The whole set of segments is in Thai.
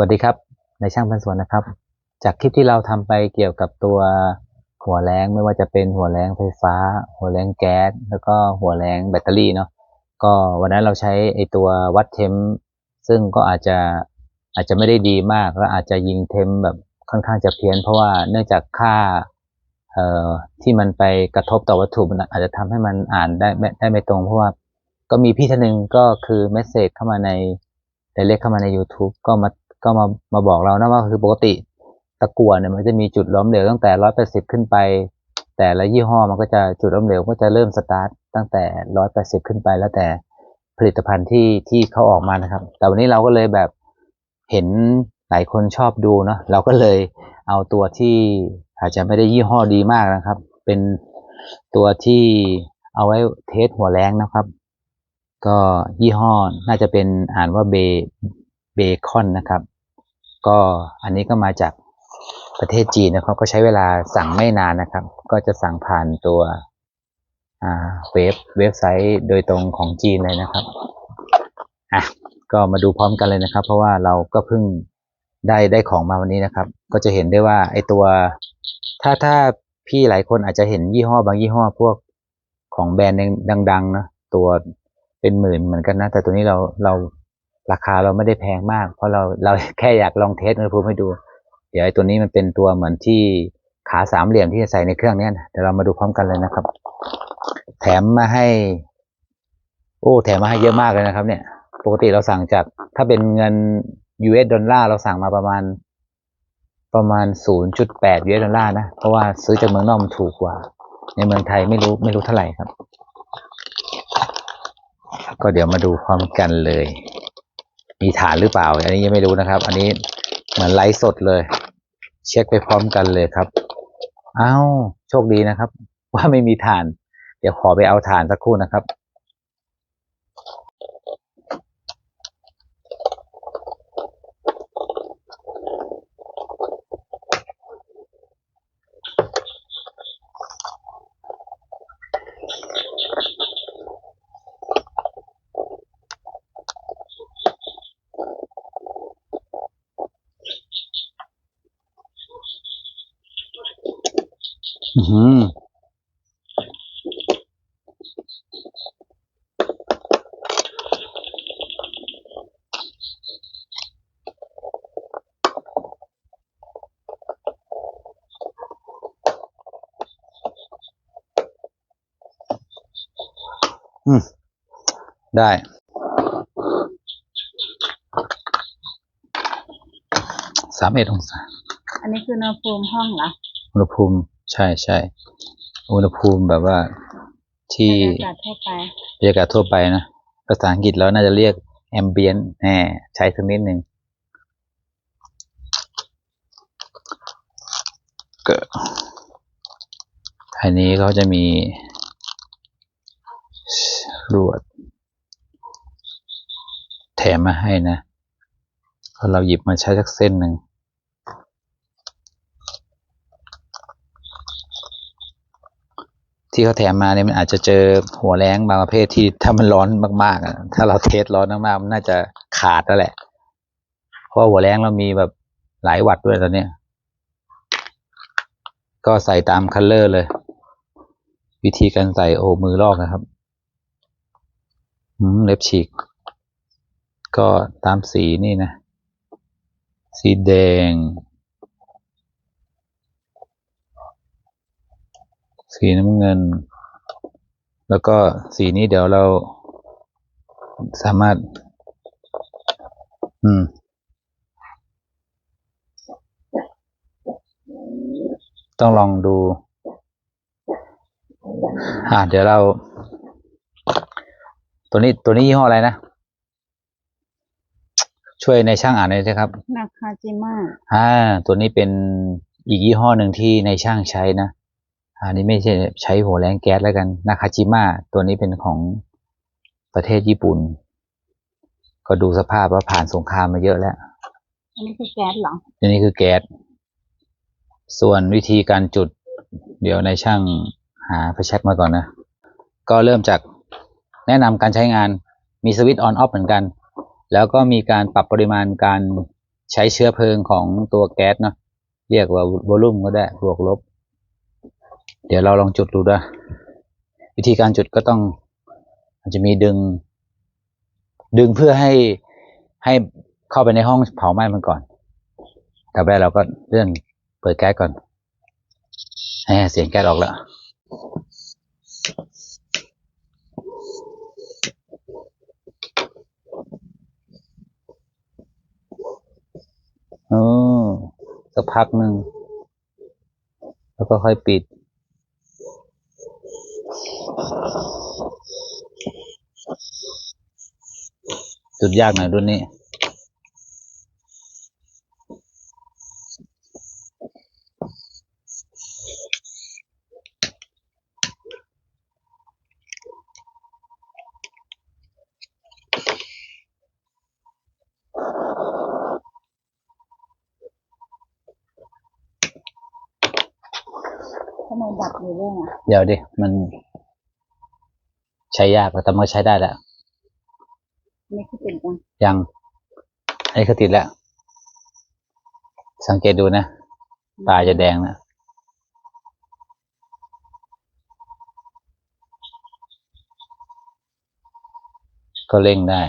วัสดีครับในช่างพันสวนนะครับ จากคลิปที่เราทำไปเกี่ยวกับตัวหัวแรงไม่ว่าจะเป็นหัวแรงไฟฟ้า หัวแรงแก๊สแล้วก็หัวแรงแบตเตอรี่เนาะก็วันนั้นเราใช้ไอตัววัดเทมซึ่งก็อาจจะอาจจะไม่ได้ดีมากแล้วอาจจะยิงเทมแบบค่อนข้างจะเพี้ยน เพราะว่าเนื่องจากค่าเอ่อที่มันไปกระทบต่อวัตถุมันอาจจะทำให้มันอ่านได้ไม่ได้ไม่ตรง เพราะว่าก็มีพี่ท่านหนึ่งก็คือเมสเซจเข้ามาในไดเรกเข้ามาใน YouTube ก็มา ก็มามาบอกเรานะว่าคือปกติตะกั่วเนี่ยมันจะมีจุดล้มเหลวตั้งแต่ร้อยแปดสิบขึ้นไป แต่ละยี่ห้อมันก็จะจุดล้มเหลวก็จะเริ่มสตาร์ทตั้งแต่ร้อยแปดสิบขึ้นไปแล้วแต่ผลิตภัณฑ์ที่ที่เขาออกมานะครับ แต่วันนี้เราก็เลยแบบเห็นหลายคนชอบดูเนาะเราก็เลยเอาตัวที่อาจจะไม่ได้ยี่ห้อดีมากนะครับ เป็นตัวที่เอาไว้เทสหัวแรงนะครับ ก็ยี่ห้อน่าจะเป็นอ่านว่าเบ เบคอนนะครับ ก็อันนี้ก็มาจากประเทศจีนนะครับ ก็ใช้เวลาสั่งไม่นานนะครับ ก็จะสั่งผ่านตัวเว็บเว็บไซต์โดยตรงของจีนเลยนะครับอะก็มาดูพร้อมกันเลยนะครับ เพราะว่าเราก็เพิ่งได้ได้ของมาวันนี้นะครับ ก็จะเห็นได้ว่าไอตัว ถ้าถ้าพี่หลายคนอาจจะเห็นยี่ห้อบางยี่ห้อพวกของแบรนด์ดังๆนะตัวเป็นหมื่นเหมือนกันนะ แต่ตัวนี้เราเรา ราคาเราไม่ได้แพงมาก เพราะเราเราแค่อยากลองเทสอุณหภูมิให้ดู เดี๋ยวไอ้ตัวนี้มันเป็นตัวเหมือนที่ขาสามเหลี่ยมที่จะใส่ในเครื่องเนี้ยนะเดี๋ยวเรามาดูพร้อมกันเลยนะครับ แถมมาให้ โอ้แถมมาให้เยอะมากเลยนะครับ เนี่ย ปกติเราสั่งจาก ถ้าเป็นเงิน US ดอลลาร์เราสั่งมาประมาณ ประมาณ 0.8 US ดอลลาร์นะ เพราะว่าซื้อจากเมืองนอกมันถูกกว่า ในเมืองไทยไม่รู้ไม่รู้เท่าไหร่ครับ ก็เดี๋ยวมาดูพร้อมกันเลย มีฐานหรือเปล่า อันนี้ยังไม่รู้นะครับ อันนี้เหมือนไลฟ์สดเลย เช็คไปพร้อมกันเลยครับอ้าวโชคดีนะครับ ว่าไม่มีฐาน เดี๋ยวขอไปเอาฐานสักครู่นะครับ อือหืออืม ได้ สามเอ็ดองศา อันนี้คืออุณหภูมิห้องเหรออุณหภูมิ ใช่ใช่อุณหภูมิแบบว่าที่บรรยากาศทั่วไปบรรยากาศทั่วไปนะภาษาอังกฤษแล้วน่าจะเรียก ambient แหมใช้สักนิดหนึ่งก็อันนี้เขาจะมีลวด แถมมาให้นะพอเราหยิบมาใช้สักเส้นหนึ่ง ที่เขาแถมมาเนี่ยมันอาจจะเจอหัวแรงบางประเภทที่ถ้ามันร้อนมากๆถ้าเราเทสร้อนมากๆมันน่าจะขาดแล้วแหละ เพราะหัวแรงเรามีแบบหลายวัตต์ด้วยตอนเนี้ยก็ใส่ตามคัลเลอร์เลย วิธีการใส่โอ้มือลอกนะครับเล็บฉีก ก็ตามสีนี่นะ สีแดง สีน้ำเงิน แล้วก็สีนี้เดี๋ยวเราสามารถ อืม ต้องลองดู อ่าเดี๋ยวเรา ตัวนี้ตัวนี้ยี่ห้ออะไรนะ ช่วยในช่างอ่านหน่อยสิครับ นาคาจิมะอ่า ตัวนี้เป็นอีกยี่ห้อหนึ่งที่ในช่างใช้นะ อันนี้ไม่ใช่ใช้หัวแรงแก๊สแล้วกันนาคาจิมะตัวนี้เป็นของประเทศญี่ปุ่น ก็ดูสภาพว่าผ่านสงครามมาเยอะแล้ว อันนี้คือแก๊สเหรออันนี้คือแก๊ส ส่วนวิธีการจุด เดี๋ยวในช่างหาไฟแช็กมาก่อนนะ ก็เริ่มจากแนะนำการใช้งาน มีสวิตช์ออนออฟเหมือนกัน แล้วก็มีการปรับปริมาณการใช้เชื้อเพลิงของตัวแก๊สเนาะ เรียกว่าวอลลุ่มก็ได้ บวกลบ เดี๋ยวเราลองจุดดูด้วยวิธีการจุดก็ต้องมันจะมีดึง ดึงเพื่อให้ให้เข้าไปในห้องเผาไหม้มันก่อนต่อไปเราก็เลื่อนเปิดแก๊สก่อนให้เสียงแก๊สออกแล้วเออสักพักหนึ่ง แล้วก็ค่อยปิด จุดยากหน่อยรุ่นนี้ ทำไมดับอยู่เรื่องอะ เดี๋ยวดิ มัน ใช้ยากแต่มันก็ใช้ได้แล้วอันนี่คือเป็นจังยังอันนี้ก็ติดแล้ว สังเกตดูนะ ตาจะแดงนะก็เร่งได้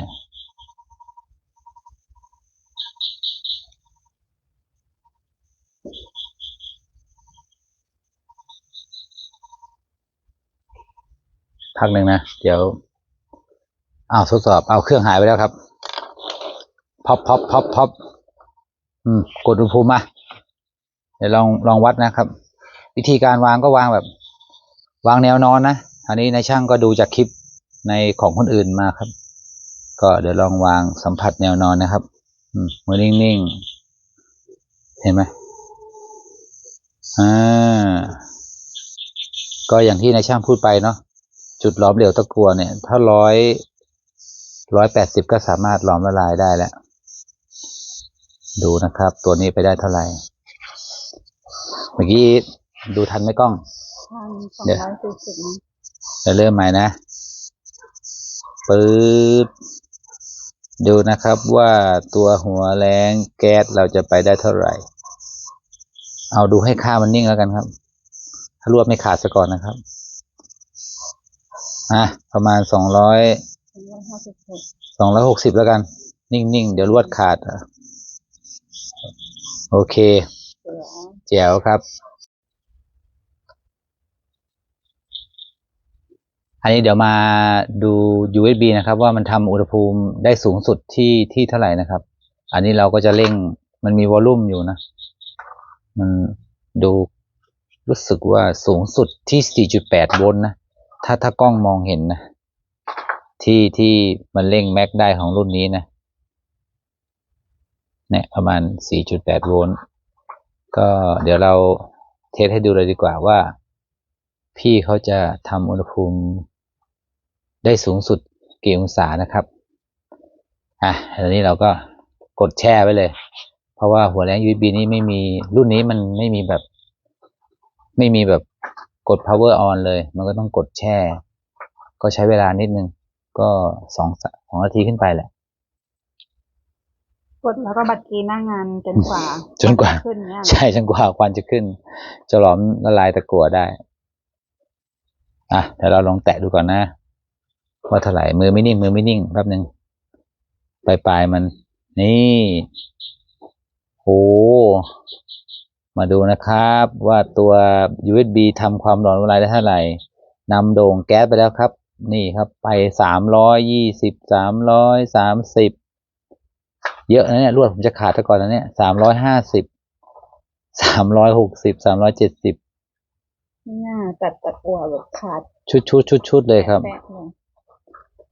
พักหนึ่งนะ เดี๋ยวอ้าวทดสอบเอาเครื่องหายไปแล้วครับพับพับพับพับอืมกดอุณหภูมิมาเดี๋ยวลองลองวัดนะครับ วิธีการวางก็วางแบบ วางแนวนอนนะอันนี้ในายช่างก็ดูจากคลิปในของคนอื่นมาครับ ก็เดี๋ยวลองวางสัมผัสแนวนอนนะครับ อืมมือนิ่งๆเห็นไหมอ่าก็อย่างที่นายช่างพูดไปเนาะ จุดหลอมเหลวตะกัวเนี่ย ถ้าร้อยร้อยแปดสิบก็สามารถหลอมละลายได้แล้ว ดูนะครับ ตัวนี้ไปได้เท่าไหร่ เมื่อกี้ดูทันไหมกล้องทางสองเดี๋ยวร้อยสี่สิบนะจะเริ่มใหม่นะปึ๊บดูนะครับว่าตัวหัวแรงแก๊สเราจะไปได้เท่าไหร่ เอาดูให้ค่ามันนิ่งแล้วกันครับ ถ้ารวบไม่ขาดซะก่อนนะครับ อะประมาณสองร้อยสองร้อยห้าสิบหกสองร้อยหกสิบแล้วกัน นิ่งๆ เดี๋ยวรวดขาดอะโอเคเสือแจ๋วครับ อันนี้เดี๋ยวมาดู USB นะครับ ว่ามันทำอุณหภูมิได้สูงสุดที่ที่เท่าไหร่นะครับ อันนี้เราก็จะเร่งมันมีวอลลุ่มอยู่นะ มันดูรู้สึกว่าสูงสุดที่ 4.8 โวลต์นะ ถ้าถ้ากล้องมองเห็นนะที่ที่มันเร่งแม็กได้ของรุ่นนี้นะเนี่ยประมาณ 4.8 โวลต์ก็เดี๋ยวเราเทสให้ดูเลยดีกว่าว่า พี่เขาจะทำอุณหภูมิได้สูงสุดกี่องศานะครับ อะอันนี้เราก็กดแช่ไว้เลย เพราะว่าหัวแรง USB นี้ไม่มีรุ่นนี้มันไม่มีแบบ ไม่มีแบบ กด power on เลย มันก็ต้องกดแช่ ก็ใช้เวลานิดนึง ก็สองสสองนาทีขึ้นไปแหละ กดแล้วก็บัตรกีหน้างานจนกว่าจนกว่าขึ้นเนี้ยใช่จนกว่าควันจะขึ้น จะหลอมละลายตะกั่วได้ อะเดี๋ยวเราลองแตะดูก่อนนะ ว่าเท่าไหร่มือไม่นิ่งมือไม่นิ่งแป๊บหนึ่งปลายปลายๆมัน นี่โห มาดูนะครับว่าตัว USB ทำความร้อนละลายได้เท่าไหร่นำโด่งแก๊สไปแล้วครับ นี่ครับไปสามร้อยยี่สิบสามร้อยสามสิบเยอะนะเนี่ยรวดผมจะขาดซะก่อนนะเนี่ยสามร้อยห้าสิบสามร้อยหกสิบสามร้อยเจ็ดสิบเนี่ยตัดตะกัวแบบขาด ชุดชุดชุดชุดเลยครับแปะเลย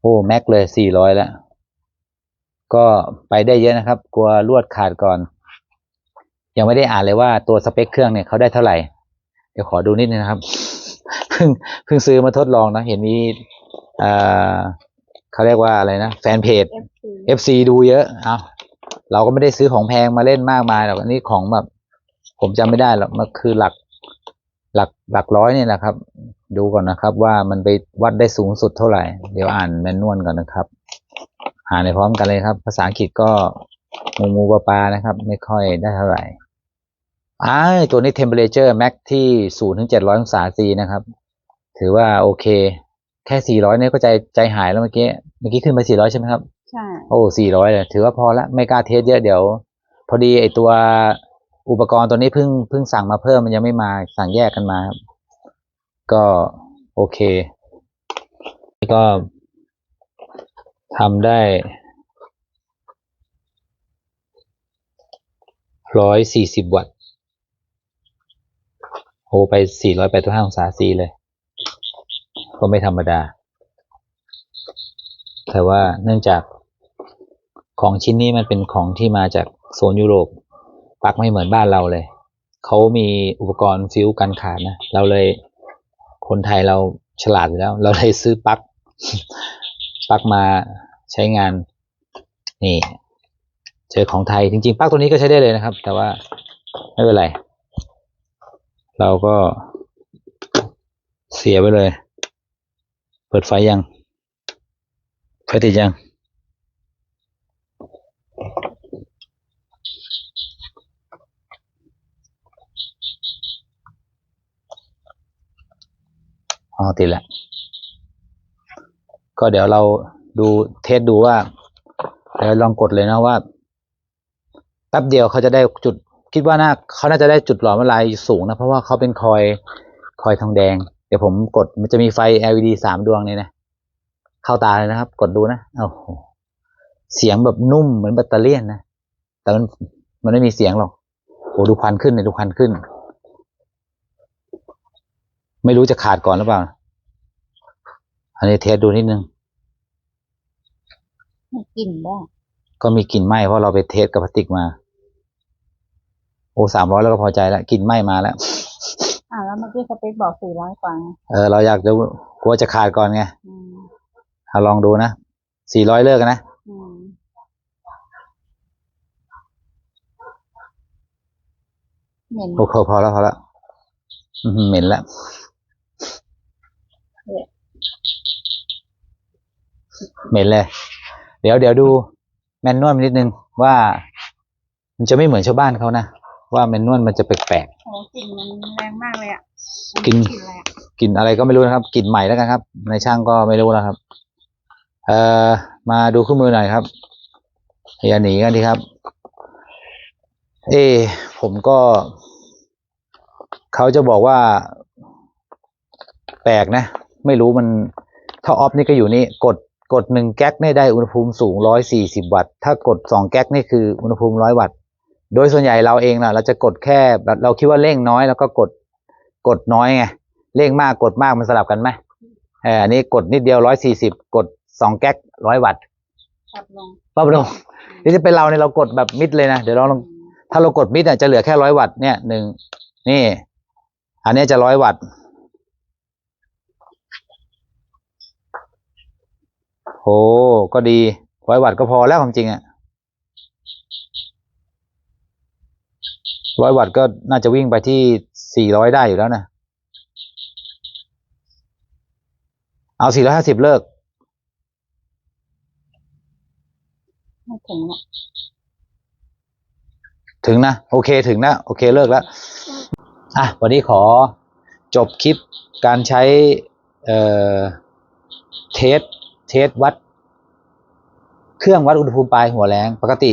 โอ้แม็กเลยสี่ร้อยแล้ว ก็ไปได้เยอะนะครับ กลัวลวดขาดก่อน ยังไม่ได้อ่านเลยว่าตัวสเปคเครื่องเนี่ยเขาได้เท่าไหร่ เดี๋ยวขอดูนิดนึงนะครับ เพิ่งเพิ่งซื้อมาทดลองนะ เห็นมีอ่าเขาเรียกว่าอะไรนะแฟนเพจเอฟซี FC ดูเยอะเอาเราก็ไม่ได้ซื้อของแพงมาเล่นมากมายหรอกอันนี้ของแบบ ผมจำไม่ได้หรอกมันคือหลักหลักหลักร้อยนี่แหละครับ ดูก่อนนะครับ ว่ามันไปวัดได้สูงสุดเท่าไหร่ เดี๋ยวอ่านแมนนวลก่อนนะครับ อ่านในพร้อมกันเลยครับ ภาษาอังกฤษก็หมูหมูปลาปลานะครับ ไม่ค่อยได้เท่าไหร่ อ้ายตัวนี้ temperature max ที่ศูนย์ถึงเจ็ดร้อยองศาซีนะครับ ถือว่าโอเค แค่สี่ร้อยเนี่ยก็ใจใจหายแล้วเมื่อกี้ เมื่อกี้ขึ้นไปสี่ร้อยใช่ไหมครับ ใช่ โอ้สี่ร้อยเลยถือว่าพอละ ไม่กล้าเทสเยอะเดี๋ยว พอดีไอตัวอุปกรณ์ตัวนี้เพิ่งเพิ่งสั่งมาเพิ่มมันยังไม่มาสั่งแยกกันมาครับ ก็โอเค ก็ทำได้ร้อยสี่สิบวัตต์ โหไปสี่ร้อยแปดห้าองศาซีเลย ก็ไม่ธรรมดา แต่ว่าเนื่องจากของชิ้นนี้มันเป็นของที่มาจากโซนยุโรป ปักไม่เหมือนบ้านเราเลย เขามีอุปกรณ์ฟิวกันขาดนะ เราเลยคนไทยเราฉลาดอยู่แล้ว เราเลยซื้อปักปักมาใช้งาน นี่ เจอของไทยจริงๆปักตัวนี้ก็ใช้ได้เลยนะครับ แต่ว่าไม่เป็นไร เราก็เสียไปเลย เปิดไฟยัง ไฟติดยัง อ๋อ ติดแล้ว ก็เดี๋ยวเราดูเทสดูว่า เดี๋ยวลองกดเลยนะว่าแป๊บเดียวเขาจะได้จุด คิดว่าน่าเขาน่าจะได้จุดหลอมละลายสูงนะ เพราะว่าเขาเป็นคอยคอยทองแดง เดี๋ยวผมกดมันจะมีไฟ LED สามดวงเนี่ยนะ เข้าตาเลยนะครับ กดดูนะโอ้โหเสียงแบบนุ่มเหมือนแบตเตอรี่ยนนะ แต่มันมันไม่มีเสียงหรอกโอ้ดูควันขึ้นเลยดูควันขึ้น ไม่รู้จะขาดก่อนหรือเปล่า อันนี้เทสดูนิดนึงมีกลิ่นบ้างก็มีกลิ่นไหม้เพราะเราไปเทสกับพลาสติกมา โอ้สามร้อยแล้วก็พอใจแล้วกลิ่นไหม้มาแล้ว อ่าแล้วเมื่อกี้สเปคบอกสี่ร้อยกว่าไงเออเราอยากจะกลัวจะขาดก่อนไงอืมเอาลองดูนะสี่ร้อยเลิกกันนะอืมเหม็นโอเคพอแล้วพอแล้วอื้อหือเหม็นแล้วเหม็นเลย เดี๋ยวเดี๋ยวดูแมนนวลนิดนึงว่า มันจะไม่เหมือนชาวบ้านเขานะ ว่าแมนนวลมันจะแปลกโอ้กลิ่นมันแรงมากเลยอะกลิ่นกลิ่นอะไรอะๆกลิ่นอะไรก็ไม่รู้นะครับกลิ่นใหม่แล้วกันครับในช่างก็ไม่รู้นะครับ เอ่อมาดูคู่มือหน่อยครับอย่าหนีกันดีครับ เอะผมก็ เขาจะบอกว่า แปลกนะ ไม่รู้มัน ถ้าออฟนี่ก็อยู่นี่ กดกดหนึ่งแก๊กนี่ได้อุณหภูมิสูงร้อยสี่สิบวัตต์ ถ้ากดสองแก๊กนี่คืออุณหภูมิร้อยวัตต์ โดยส่วนใหญ่เราเองนะเราจะกดแค่แบบเราคิดว่าเร่งน้อยแล้วก็กดกดน้อยไงเร่งมากกดมากมันสลับกันไหมเอออันนี้กดนิดเดียวร้อยสี่สิบกดสองแก๊กร้อยวัตต์ตับลงปั๊บลงนี่จะเป็นเราเนี่ยเรากดแบบมิดเลยนะเดี๋ยวเราลองถ้าเรากดมิดอะจะเหลือแค่ร้อยวัตต์เนี่ยหนึ่งนี่ อันเนี้ยจะร้อยวัตต์โอ้ก็ดีร้อยวัตต์ก็พอแล้วความจริงอะ ร้อยวัตต์ก็น่าจะวิ่งไปที่สี่ร้อยได้อยู่แล้วนะ เอาสี่ร้อยห้าสิบเลิกไม่ถึงหรอกถึงนะ โอเคถึงนะ โอเคเลิกแล้ว อะ วันนี้ขอจบคลิปการใช้ เอ่อ เทส เทสวัด เครื่องวัดอุณหภูมิปลายหัวแรง ปกติ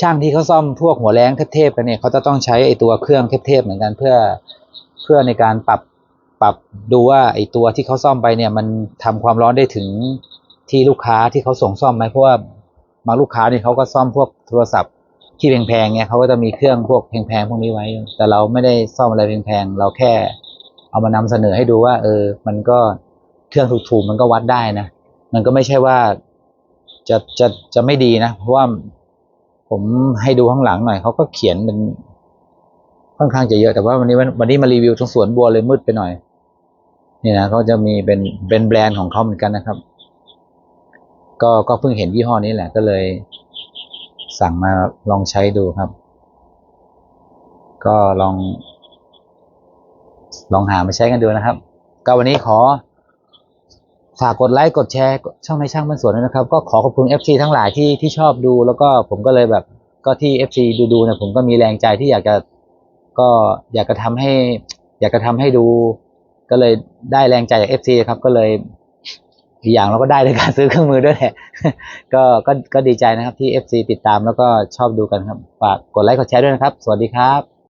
ช่างที่เขาซ่อมพวกหัวแรงเทพๆกันเนี่ยเขาจะต้องใช้ไอตัวเครื่องเทพๆเหมือนกันเพื่อเพื่อในการปรับปรับดูว่าไอตัวที่เขาซ่อมไปเนี่ยมันทำความร้อนได้ถึงที่ลูกค้าที่เขาส่งซ่อมไหมเพราะว่าบางลูกค้าเนี่ยเขาก็ซ่อมพวกโทรศัพท์ที่แพงๆเนี่ยเขาก็จะมีเครื่องพวกแพงๆพวกนี้ไว้ แต่เราไม่ได้ซ่อมอะไรแพงๆเราแค่เอามานำเสนอให้ดูว่า เออ มันก็เครื่องถูกๆมันก็วัดได้นะมันก็ไม่ใช่ว่าจะจะจะไม่ดีนะ เพราะว่า ผมให้ดูข้างหลังหน่อยเขาก็เขียนเป็นค่อนข้างจะเยอะแต่ว่าวันนี้วันนี้มารีวิวตรงสวนบัวเลยมืดไปหน่อย นี่นะเขาจะมีเป็นเป็นแบรนด์ของเขาเหมือนกันนะครับ ก็ก็เพิ่งเห็นยี่ห้อนี้แหละก็เลย สั่งมาลองใช้ดูครับ ก็ลอง ลองหามาใช้กันดูนะครับ ก็วันนี้ขอ ฝากกดไลค์กดแชร์ช่องในช่างมันสวนด้วยนะครับ ก็ขอขอบคุณ FC ทั้งหลายที่ที่ชอบดู แล้วก็ผมก็เลยแบบก็ที่ FC ดูดูเนี่ยผมก็มีแรงใจที่อยากจะก็อยากจะทำให้ อยากจะทำให้ดู ก็เลยได้แรงใจจาก FC ครับ ก็เลยอีกอย่างเราก็ได้ในการซื้อเครื่องมือด้วยแหละก็ก็ก็ดีใจนะครับที่ FC ติดตามแล้วก็ชอบดูกันครับฝากกดไลค์กดแชร์ด้วยนะครับ สวัสดีครับ